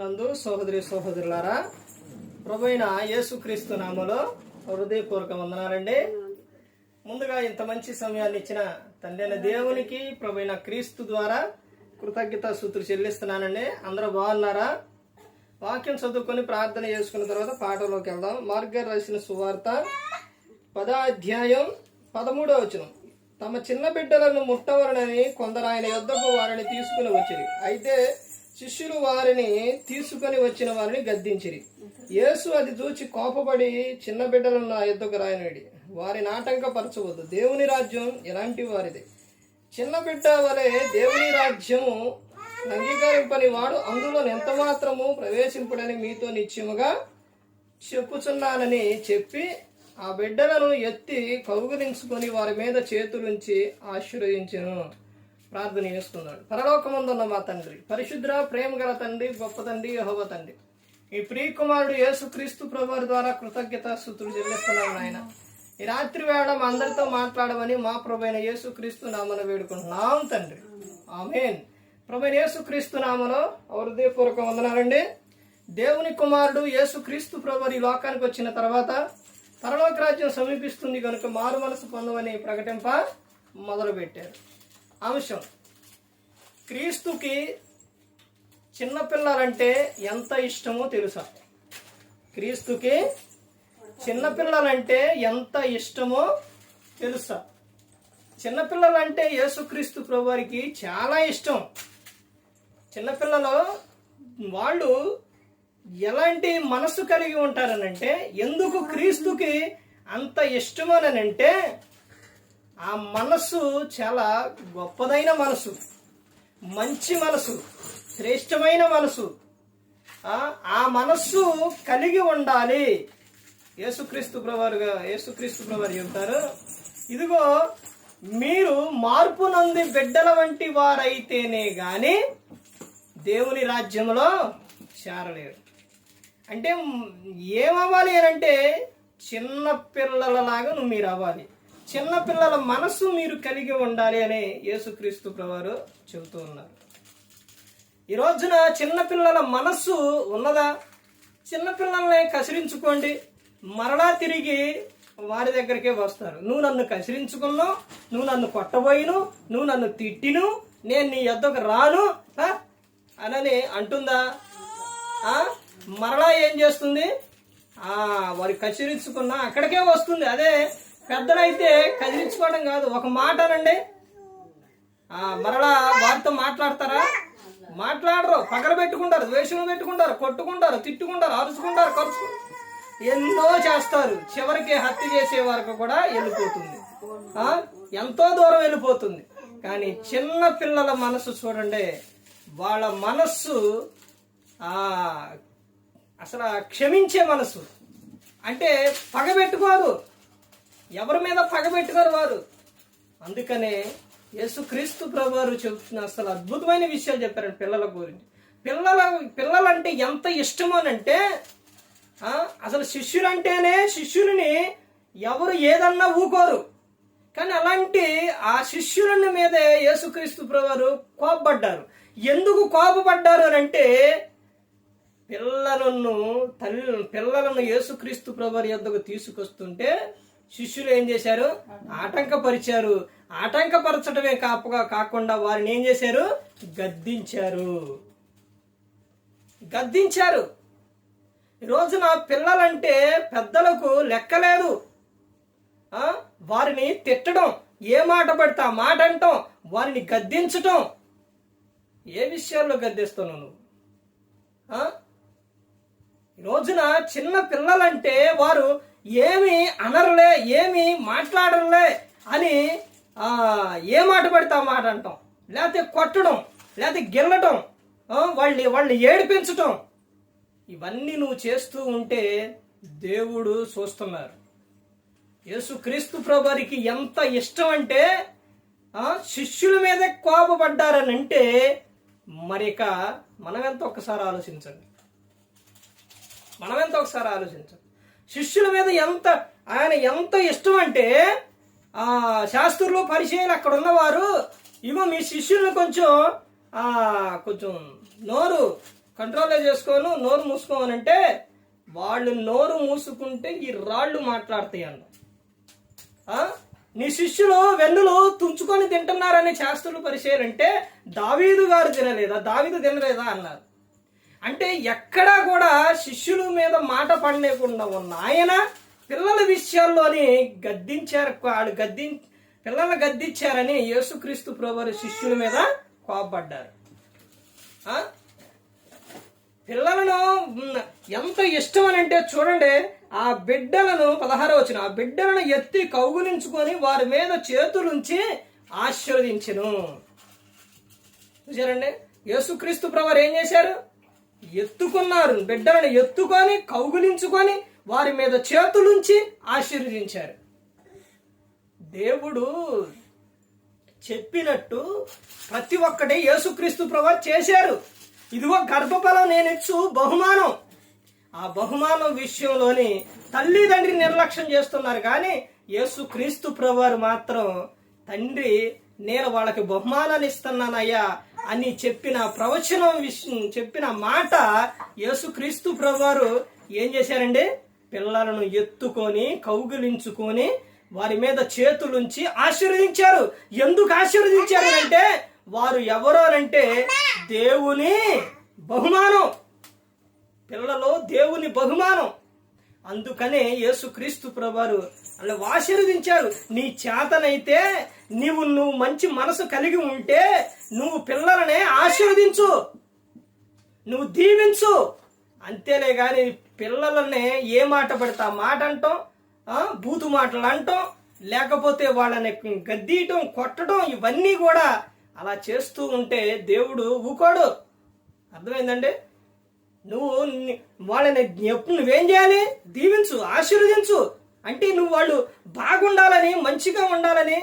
నందు సహోదరి సహోదరులారా ప్రభుైన యేసుక్రీస్తు నామలో హృదయపూర్వక వందనాలండి. ముందుగా ఇంత మంచి సమయాన్ని ఇచ్చిన తండ్రి దేవునికి ప్రభుైన క్రీస్తు ద్వారా కృతజ్ఞత సూత్రు చెల్లిస్తున్నానండి. అందరూ బాగున్నారా? వాక్యం చదువుకొని ప్రార్థన చేసుకున్న తర్వాత పాటలోకి వెళ్దాం. మార్గర్ రాసిన సువార్త పదాధ్యాయం పదమూడో వచనం. తమ చిన్న బిడ్డలను ముట్టవలనని కొందరు ఆయన యొద్దకు వారిని తీసుకుని వచ్చింది అయితే శిష్యులు వారిని తీసుకొని వచ్చిన వారిని గద్దించిరి. యేసు అది చూచి కోపపడి చిన్న బిడ్డలను నా ఎద్దుకు రాయనుడి వారిని ఆటంకపరచవద్దు. దేవుని రాజ్యం ఎలాంటి వారిది? చిన్న బిడ్డ వలె దేవుని రాజ్యము అంగీకరింపని వాడు అందులో ఎంత మాత్రము మీతో నిశ్చయముగా చెప్పుచున్నానని చెప్పి ఆ బిడ్డలను ఎత్తి కౌగులించుకొని వారి మీద చేతులుంచి ఆశ్రయించను. ప్రార్థన చేస్తున్నాడు. పరలోకముందున్న మా తండ్రి పరిశుద్ర ప్రేమ గల తండ్రి గొప్ప తండ్రి యహోవ తండ్రి. ఈ ప్రియకుమారుడు యేసుక్రీస్తు ప్రభువారి ద్వారా కృతజ్ఞత సూత్రులు చెల్లిస్తున్నాను ఆయన ఈ రాత్రి వేళ మా అందరితో మాట్లాడమని మా ప్రభైన యేసుక్రీస్తు నామను వేడుకుంటున్నాం తండ్రి. ఆమెన్. ప్రభైన యేసుక్రీస్తు నామలో హృదయపూర్వక వందనాలండి. దేవుని కుమారుడు యేసుక్రీస్తు ప్రభు ఈ లోకానికి వచ్చిన తర్వాత పరలోక రాజ్యం సమీపిస్తుంది కనుక మారు మనసు పొందమని ప్రకటింప మొదలుపెట్టారు. అంశం. క్రీస్తుకి చిన్నపిల్లలంటే ఎంత ఇష్టమో తెలుసా? క్రీస్తుకి చిన్నపిల్లలంటే ఎంత ఇష్టమో తెలుసా? చిన్నపిల్లలంటే యేసుక్రీస్తు ప్రభువారికి చాలా ఇష్టం. చిన్నపిల్లలు వాళ్ళు ఎలాంటి మనసు కలిగి ఉంటారనంటే ఎందుకు క్రీస్తుకి అంత ఇష్టమనంటే ఆ మనస్సు చాలా గొప్పదైన మనసు మంచి మనసు శ్రేష్టమైన మనసు ఆ మనస్సు కలిగి ఉండాలి. యేసుక్రీస్తు ప్రభువారుగా యేసుక్రీస్తు ప్రభువారు చెబుతారు ఇదిగో మీరు మార్పు నంది బిడ్డల వంటి వారైతేనే గాని దేవుని రాజ్యంలో చేరలేరు. అంటే ఏమవ్వాలి అని అంటే చిన్న పిల్లలలాగా నువ్వు మీరు అవ్వాలి. చిన్నపిల్లల మనస్సు మీరు కలిగి ఉండాలి అని యేసుక్రీస్తు ప్రవారు చెబుతూ ఉన్నారు. ఈ రోజున చిన్నపిల్లల మనస్సు ఉన్నదా? చిన్నపిల్లల్ని కసిరించుకోండి. మరలా తిరిగి వారి దగ్గరికే వస్తారు. నువ్వు నన్ను కసిరించుకున్నావు నువ్వు నన్ను కొట్టబోయిను నువ్వు నన్ను తిట్టిను నేను నీ యొద్దకు రాను అనని అంటుందా? మరలా ఏం చేస్తుంది? వారి కసిరించుకున్నా అక్కడికే వస్తుంది. అదే పెద్దలైతే కదిలించుకోవడం కాదు. ఒక మాట అనండి. మరలా వారితో మాట్లాడతారా? మాట్లాడరు. పగల పెట్టుకుంటారు ద్వేషం పెట్టుకుంటారు కొట్టుకుంటారు తిట్టుకుంటారు అరుచుకుంటారు ఖర్చు ఎన్నో చేస్తారు. చివరికి హత్య చేసే వరకు కూడా వెళ్ళిపోతుంది. ఎంతో దూరం వెళ్ళిపోతుంది. కానీ చిన్న పిల్లల మనసు చూడండి. వాళ్ళ మనస్సు అసలు క్షమించే మనసు. అంటే పగబెట్టుకోరు ఎవరి మీద పగబెట్టుకోరు వారు? అందుకనే యేసుక్రీస్తు ప్రభువారు చెబుతున్న అసలు అద్భుతమైన విషయాలు చెప్పారండి పిల్లల గురించి. పిల్లల పిల్లలంటే ఎంత ఇష్టమోనంటే అంటే అసలు శిష్యులంటేనే శిష్యులని ఎవరు ఏదన్నా ఊకోరు. కానీ అలాంటి ఆ శిష్యులని మీదే యేసుక్రీస్తు ప్రభువారు కోపపడ్డారు. ఎందుకు కోపపడ్డారు అని అంటే పిల్లలను తల్లి పిల్లలను యేసుక్రీస్తు ప్రభువారి యొద్దకు తీసుకొస్తుంటే శిష్యులు ఏం చేశారు? ఆటంకపరిచారు. ఆటంకపరచడమే కాపుగా కాకుండా వారిని ఏం చేశారు? గద్దించారు. గద్దించారు. ఈ రోజున పిల్లలంటే పెద్దలకు లెక్కలేదు వారిని తిట్టడం ఏ మాట పడితే ఆ మాట అంటాం వారిని గద్దించటం. ఏ విషయాల్లో గద్దిస్తున్నావు నువ్వు? ఈ రోజున చిన్న పిల్లలంటే వారు ఏమి అనరులే ఏమి మాట్లాడరులే అని ఏ మాట పడితే ఆ మాట అంటాం. లేకపోతే కొట్టడం లేకపోతే గిల్లటం వాళ్ళని వాళ్ళని ఏడిపించటం. ఇవన్నీ నువ్వు చేస్తూ ఉంటే దేవుడు చూస్తున్నారు. యేసుక్రీస్తు ప్రభువారికి ఎంత ఇష్టం అంటే శిష్యుల మీద కోపపడ్డారని అంటే మరిక మనం ఎంత ఒక్కసారి ఆలోచించండి. మనమెంత ఒకసారి ఆలోచించండి. శిష్యుల మీద ఎంత ఆయన ఎంత ఇష్టం అంటే ఆ శాస్త్రులు పరిచయాలు అక్కడ ఉన్నవారు ఇగో మీ శిష్యులను కొంచెం ఆ కొంచెం నోరు కంట్రోలే చేసుకోను నోరు మూసుకోమనంటే వాళ్ళు నోరు మూసుకుంటే ఈ రాళ్ళు మాట్లాడతాయి అన్న. నీ శిష్యులు వెన్నులు తుంచుకొని తింటున్నారని శాస్త్రులు పరిచయాలంటే దావీదు గారు తినలేదా? దావీదు తినలేదా? అన్నారు. అంటే ఎక్కడా కూడా శిష్యుల మీద మాట పడలేకుండా ఉన్న ఆయన పిల్లల విషయాల్లోని గద్దించారు వాళ్ళు గద్ది పిల్లలు గద్దించారని యేసుక్రీస్తు ప్రభువారు శిష్యుల మీద కోపడ్డారు పిల్లలను ఎంత ఇష్టం అని అంటే చూడండి ఆ బిడ్డలను పదహారు వచ్చిన ఆ బిడ్డలను ఎత్తి కౌగులించుకొని వారి మీద చేతులుంచి ఆశీర్వదించను. చూసారండి యేసుక్రీస్తు ప్రవారు ఏం చేశారు? ఎత్తుకున్నారు. బిడ్డలను ఎత్తుకొని కౌగులించుకొని వారి మీద చేతులుంచి ఆశీర్వదించారు. దేవుడు చెప్పినట్టు ప్రతి ఒక్కటే యేసుక్రీస్తు ప్రభు చేశారు. ఇదిగో గర్భఫలం నేను ఇచ్చు బహుమానం. ఆ బహుమానం విషయంలోని తల్లిదండ్రి నిర్లక్ష్యం చేస్తున్నారు కానీ యేసుక్రీస్తు ప్రభువారు మాత్రం తండ్రి నేను వాళ్ళకి బహుమానాలు ఇస్తున్నానయ్యా. అని చెప్పిన ప్రవచనం విషయం చెప్పిన మాట యేసుక్రీస్తు ప్రభువారు ఏం చేశారండి? పిల్లలను ఎత్తుకొని కౌగిలించుకొని వారి మీద చేతులుంచి ఆశీర్వదించారు. ఎందుకు ఆశీర్వదించారు అంటే వారు ఎవరో అంటే దేవుని బహుమానం. పిల్లలు దేవుని బహుమానం. అందుకనే యేసుక్రీస్తు ప్రభువారు అలా ఆశీర్వదించారు నీ చేతనైతే నీవు నువ్వు మంచి మనసు కలిగి ఉంటే నువ్వు పిల్లలనే ఆశీర్వదించు. నువ్వు దీవించు. అంతేలే కానీ పిల్లలనే ఏ మాట పడితే ఆ మాట అంటాం బూతు మాటలు అంటాం లేకపోతే వాళ్ళని గద్దీయటం కొట్టడం ఇవన్నీ కూడా అలా చేస్తూ ఉంటే దేవుడు ఊకోడు. అర్థమైందండి? నువ్వు వాళ్ళని ఎప్పుడు నువ్వేం చేయాలి? దీవించు ఆశీర్వదించు. అంటే నువ్వు వాళ్ళు బాగుండాలని మంచిగా ఉండాలని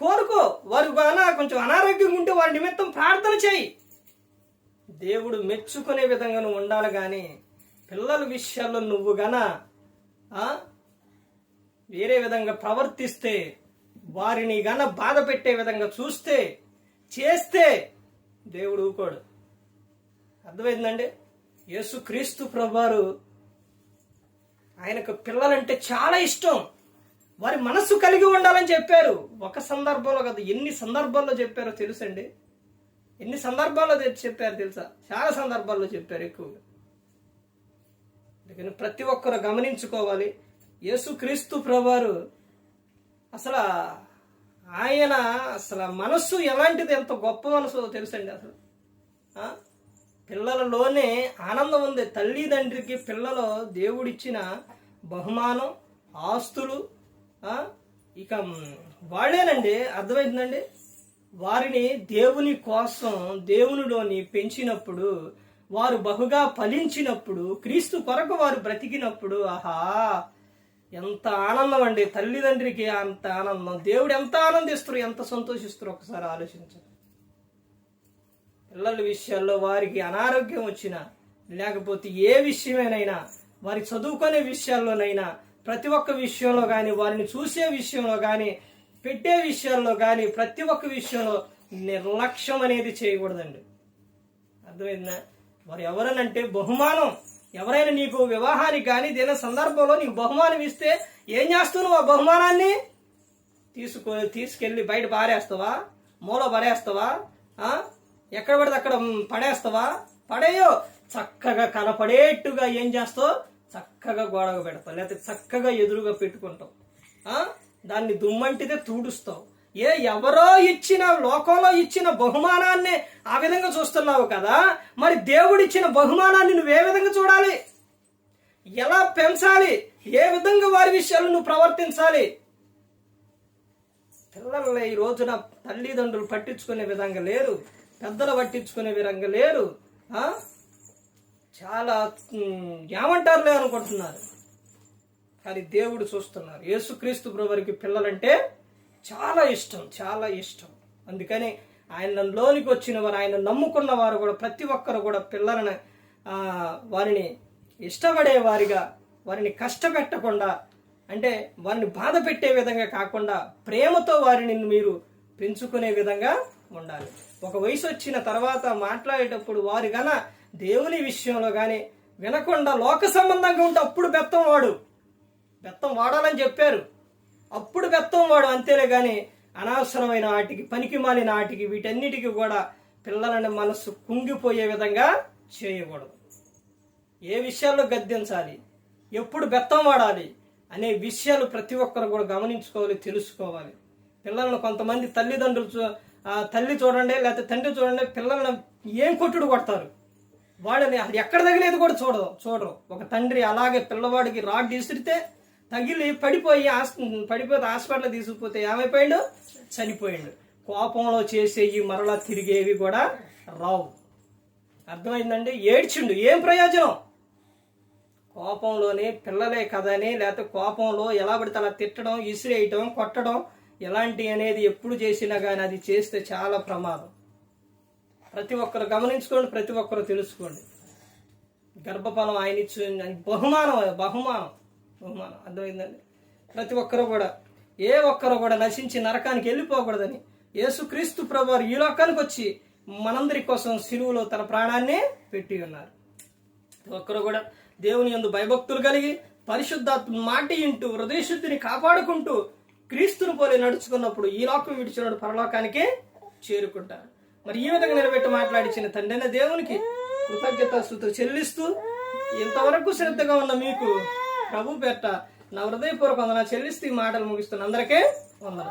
కోరుకో. వారు గాన కొంచెం అనారోగ్యంగా ఉంటే వారి నిమిత్తం ప్రార్థన చేయి. దేవుడు మెచ్చుకునే విధంగా నువ్వు ఉండాలి కానీ పిల్లల విషయాల్లో నువ్వు గన వేరే విధంగా ప్రవర్తిస్తే వారిని గన బాధ పెట్టే విధంగా చూస్తే చేస్తే దేవుడు ఊకోడు. అర్థమైందండి? యేసు క్రీస్తు ప్రభువారు ఆయనకు పిల్లలంటే చాలా ఇష్టం. వారి మనస్సు కలిగి ఉండాలని చెప్పారు. ఒక సందర్భంలో కదా ఎన్ని సందర్భాల్లో చెప్పారో తెలుసండి? ఎన్ని సందర్భాల్లో చెప్పారు తెలుసా? చాలా సందర్భాల్లో చెప్పారు ఎక్కువగా. అందుకని ప్రతి ఒక్కరు గమనించుకోవాలి. యేసుక్రీస్తు ప్రభువారు అసలు ఆయన అసలు మనస్సు ఎలాంటిది ఎంత గొప్ప మనసు తెలుసండి అసలు. పిల్లలలోనే ఆనందం ఉంది. తల్లిదండ్రికి పిల్లలు దేవుడిచ్చిన బహుమానం ఆస్తులు ఇక వాళ్ళేనండి. అర్థమైందండి? వారిని దేవుని కోసం దేవునిలోని పెంచినప్పుడు వారు బహుగా ఫలించినప్పుడు క్రీస్తు కొరకు వారు బ్రతికినప్పుడు ఆహా ఎంత ఆనందం అండి తల్లిదండ్రికి అంత ఆనందం. దేవుడు ఎంత ఆనందిస్తారు ఎంత సంతోషిస్తారు? ఒకసారి ఆలోచించండి. పిల్లల విషయాల్లో వారికి అనారోగ్యం వచ్చినా లేకపోతే ఏ విషయమైనా వారి చదువుకునే విషయాల్లోనైనా ప్రతి ఒక్క విషయంలో కానీ వారిని చూసే విషయంలో కానీ పెట్టే విషయాల్లో కానీ ప్రతి ఒక్క విషయంలో నిర్లక్ష్యం అనేది చేయకూడదండి. అర్థమైందా? వారు ఎవరనంటే బహుమానం. ఎవరైనా నీకు వివాహానికి కానీ దేని సందర్భంలో నీకు బహుమానం ఇస్తే ఏం చేస్తున్నావు ఆ బహుమానాన్ని? తీసుకో తీసుకెళ్ళి బయట పారేస్తావా? మూల పారేస్తావా? ఎక్కడ పడితే అక్కడ పడేస్తావా? పడేయో. చక్కగా కనపడేట్టుగా ఏం చేస్తావు? చక్కగా గోడగా పెడతావు. లేకపోతే చక్కగా ఎదురుగా పెట్టుకుంటావు. దాన్ని దుమ్మంటిదే తూడుస్తావు. ఏ ఎవరో ఇచ్చిన లోకంలో ఇచ్చిన బహుమానాన్ని ఆ విధంగా చూస్తున్నావు కదా? మరి దేవుడిచ్చిన బహుమానాన్ని నువ్వు ఏ విధంగా చూడాలి? ఎలా పెంచాలి? ఏ విధంగా వారి విషయాలు నువ్వు ప్రవర్తించాలి? పిల్లల్ని ఈ రోజున తల్లిదండ్రులు పట్టించుకునే విధంగా లేరు. పెద్దలు పట్టించుకునే విధంగా లేరు. చాలా మ్, ఏమంటారులే అనుకుంటున్నారు. కానీ దేవుడు చూస్తున్నారు. యేసుక్రీస్తు బ్రవరికి పిల్లలంటే చాలా ఇష్టం చాలా ఇష్టం. అందుకని ఆయన లోనికి వచ్చిన వారు ఆయన నమ్ముకున్న వారు కూడా ప్రతి ఒక్కరు కూడా పిల్లలను వారిని ఇష్టపడే వారిగా వారిని కష్టపెట్టకుండా అంటే వారిని బాధ పెట్టే విధంగా కాకుండా ప్రేమతో వారిని మీరు పెంచుకునే విధంగా ఉండాలి. ఒక వయసు వచ్చిన తర్వాత మాట్లాడేటప్పుడు వారు గన దేవుని విషయంలో కానీ వినకుండా లోక సంబంధంగా ఉంటే అప్పుడు బెత్తం వాడు. బెత్తం వాడాలని చెప్పారు. అప్పుడు బెత్తం వాడు అంతేలే కానీ అనవసరమైన వాటికి పనికి మాలిన వాటికి వీటన్నిటికీ కూడా పిల్లలని మనస్సు కుంగిపోయే విధంగా చేయకూడదు. ఏ విషయాల్లో గద్దించాలి? ఎప్పుడు బెత్తం వాడాలి? అనే విషయాలు ప్రతి ఒక్కరు కూడా గమనించుకోవాలి తెలుసుకోవాలి. పిల్లలను కొంతమంది తల్లిదండ్రులు చూ- తల్లి చూడండి లేకపోతే తండ్రి చూడండి పిల్లలను ఏం కొట్టుడు కొడతారు? వాళ్ళని అది ఎక్కడ తగిలేదు కూడా చూడదు చూడరు. ఒక తండ్రి అలాగే పిల్లవాడికి రాడ్ విసిరితే తగిలి పడిపోయి పడిపోతే హాస్పిటల్ తీసుకుపోతే ఏమైపోయాడు? చనిపోయాడు. కోపంలో చేసేవి మరలా తిరిగేవి కూడా రావు. అర్థమైందండి? ఏడ్చిండు. ఏం ప్రయోజనం? కోపంలోనే పిల్లలే కదని లేకపోతే కోపంలో ఎలా పడితే అలా తిట్టడం ఇసిరేయటం కొట్టడం ఎలాంటి అనేది ఎప్పుడు చేసినా కానీ అది చేస్తే చాలా ప్రమాదం. ప్రతి ఒక్కరు గమనించుకోండి ప్రతి ఒక్కరు తెలుసుకోండి. గర్భఫలం ఆయన ఇచ్చు బహుమానం బహుమానం బహుమానం. అర్థమైందండి? ప్రతి ఒక్కరు కూడా ఏ ఒక్కరు కూడా నశించి నరకానికి వెళ్ళిపోకూడదని యేసుక్రీస్తు ప్రభువారు ఈ లోకానికి వచ్చి మనందరి కోసం సిలువులో తన ప్రాణాన్ని పెట్టి ఉన్నారు. ఒక్కరు కూడా దేవుని యందు భయభక్తులు కలిగి పరిశుద్ధాత్మ మాటి ఇంటూ హృదయశుద్ధిని కాపాడుకుంటూ క్రీస్తుని పోలి నడుచుకున్నప్పుడు ఈ లోకం విడిచినప్పుడు పరలోకానికి చేరుకుంటారు మరి ఈ విధంగా నిలబెట్టి మాట్లాడించిన తండ్రి దేవునికి కృతజ్ఞత స్థుతులు చెల్లిస్తూ ఇంతవరకు శ్రద్ధగా ఉన్న మీకు ప్రభు పెట్ట నా హృదయపూర్వక వందన చెల్లిస్తూ ఈ మాటలు ముగిస్తున్న అందరికీ వందన